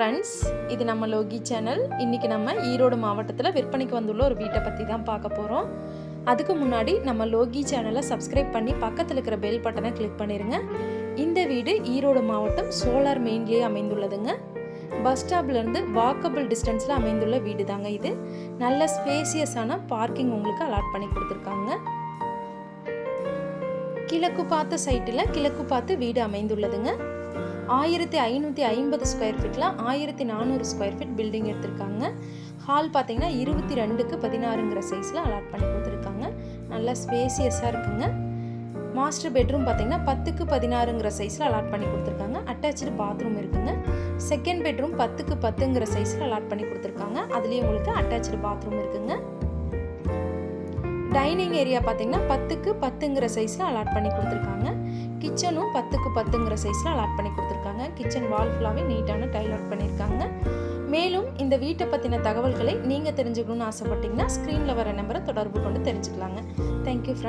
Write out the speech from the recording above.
Friends இது நம்ம Loki channel இன்றைக்கி நம்ம ஈரோடு மாவட்டத்தில் விற்பனைக்கு வந்துள்ள ஒரு வீட்டை பற்றி தான் பார்க்க போகிறோம் அதுக்கு முன்னாடி நம்ம லோகி சேனலை சப்ஸ்கிரைப் பண்ணி பக்கத்தில் இருக்கிற பெல் பட்டனை கிளிக் பண்ணிடுங்க இந்த வீடு ஈரோடு மாவட்டம் சோலார் மெயின்லேயே அமைந்துள்ளதுங்க. பஸ் ஸ்டாப்லேருந்து வாக்கபிள் டிஸ்டன்ஸில் அமைந்துள்ள வீடு தாங்க இது. நல்ல ஸ்பேசியஸான பார்க்கிங் உங்களுக்கு அலாட் பண்ணி கொடுத்துருக்காங்க. கிழக்கு பார்த்த சைட்டில் கிழக்கு பார்த்து வீடு அமைந்துள்ளதுங்க. ஆயிரத்தி ஐநூற்றி ஐம்பது ஸ்கொயர் ஃபீட்டில் ஆயிரத்தி நானூறு ஸ்கொயர் ஃபீட் பில்டிங் எடுத்திருக்காங்க. ஹால் பார்த்திங்கன்னா இருபத்தி ரெண்டுக்கு பதினாறுங்கிற சைஸில் அலாட் பண்ணி கொடுத்துருக்காங்க. நல்லா ஸ்பேசியஸாக இருக்குங்க. மாஸ்டர் பெட்ரூம் பார்த்திங்கன்னா பத்துக்கு பதினாறுங்கிற சைஸில் அலாட் பண்ணி கொடுத்துருக்காங்க. அட்டாச்சு பாத்ரூம் இருக்குங்க. செகண்ட் பெட்ரூம் பத்துக்கு பத்துங்கிற சைஸில் அலாட் பண்ணி கொடுத்துருக்காங்க. அதுலேயும் உங்களுக்கு அட்டாச்சு பாத்ரூம் இருக்குங்க. டைனிங் ஏரியா பார்த்தீங்கன்னா பத்துக்கு பத்துங்கிற சைஸில் அலாட் பண்ணி கொடுத்துருக்காங்க. கிச்சனும் பத்துக்கு பத்துங்கிற சைஸில் அலாட் பண்ணி கொடுத்துருக்காங்க. கிச்சன் வால் ஃபுல்லாகவே நீட்டான டைல் அவுட் பண்ணியிருக்காங்க. மேலும் இந்த வீட்டை பற்றின தகவல்களை நீங்கள் தெரிஞ்சுக்கணும்னு ஆசைப்பட்டீங்கன்னா ஸ்க்ரீனில் வர நம்பரை தொடர்பு கொண்டு தெரிஞ்சுக்கலாங்க. Thank you friend